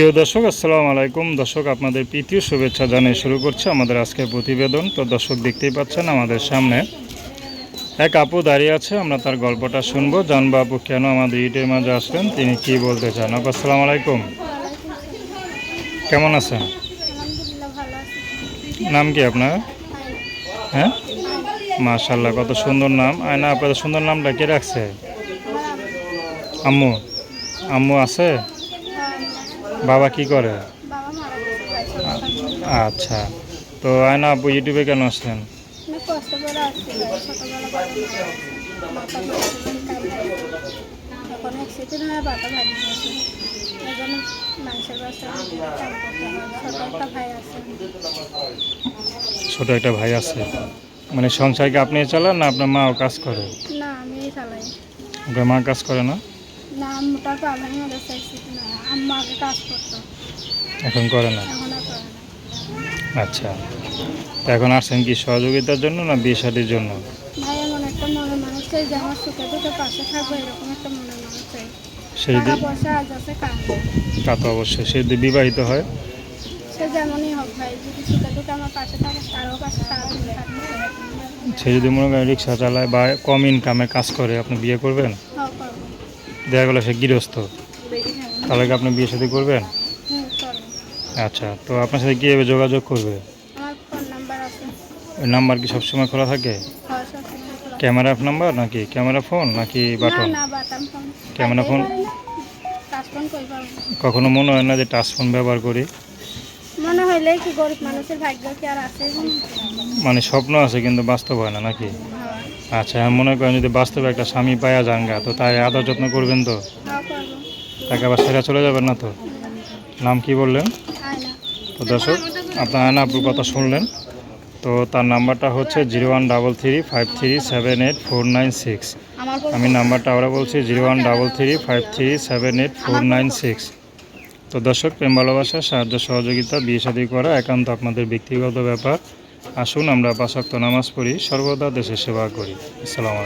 প্রিয় দর্শক, আসসালামু আলাইকুম। দর্শক, আপনাদের প্রীতীয় শুভেচ্ছা জানিয়ে শুরু করছে আমাদের আজকের প্রতিবেদন। তো দর্শক, দেখতেই পাচ্ছেন আমাদের সামনে এক আপু দাঁড়িয়ে আছে, আমরা তার গল্পটা শুনব। জানব আপু, কেন আমাদের ইটের মাঝে আসলেন, তিনি কি বলতে চান? আপু, আসসালামু আলাইকুম। কেমন আছেন? নাম কি আপনার? হ্যাঁ? মাশাল্লাহ কত সুন্দর নাম। আয়না, আপনাদের সুন্দর নামটা কে রাখছে? আম্মু। আম্মু আছে? বাবা কি করে। আচ্ছা। তো আয়না আপু ইউটিউবে কেন আসলেন? ছোট একটা ভাই আছে। মানে সংসারকে আপনি চালান না আপনার মাও কাজ করে? না আমি চালাই। আপনার মা কাজ করে না? না আম্মুটা পা ভাঙি গেছে অ্যাক্সিডেন্ট আম্মু আগে কাজ করতো। এখন করে না? এখন আর করে না। আচ্ছা। এখন আসছেন কি সহযোগিতার জন্য না বিয়ে জন্য? ভাই এমন একটা মনের মানুষ চাই যে আমার সুখে দুঃখে পাশে থাকবে এরকম একটা মনের মানুষ চাই। সে যদি টাকা পয়সা আজ আছে কাজ নেই। তা তো অবশ্যই। সে যদি বিবাহিত হয়? সে যেমনই হোক ভাই যদি সুখে দুঃখে আমার পাশে থাকে তারও পাশে সারাদিন থাকবে সে যদি মনে করেন রিক্সা চালায় বা কম ইনকামে কাজ করে আপনি বিয়ে করবেন? করব দেখা গেলো সে গৃহস্থ। তাহলে কি আপনি বিয়ে শাদী করবেন? আচ্ছা তো আপনার সাথে কীভাবে যোগাযোগ করবে? নাম্বার ওই নাম্বার কি সবসময় খোলা থাকে? ক্যামেরা নাম্বার নাকি ক্যামেরা ফোন নাকি বাটন? Camera phone? কখনো মনে হয় না যে টাচ ফোন ব্যবহার করি? মনে হইলে কি গরিব মানুষের ভাগ্য কি আর আছে? মানে স্বপ্ন আছে কিন্তু বাস্তব হয় না নাকি? হ্যাঁ। আচ্ছা আমি মনে করেন যদি বাস্তবে একটা স্বামী পায়া যান গা তো তাই আদর যত্ন করবেন তো? তাকে আবার সেরা চলে যাবেন না তো? নাম কি বললেন? তো দর্শক আপনার আয়না আপুর কথা শুনলেন। তো তার নাম্বারটা হচ্ছে zero one double three five three seven eight four nine six. আমি নাম্বারটা আবার বলছি zero one double three five three seven eight four nine six. তো দর্শক প্রেম ভালোবাসা সাহায্য সহযোগিতা বিয়ে শাদী করা একান্ত আপনাদের ব্যক্তিগত ব্যাপার। আসুন আমরা পাশাক্ত নামাজ পড়ি সর্বদা দেশের সেবা করি। আসসালামু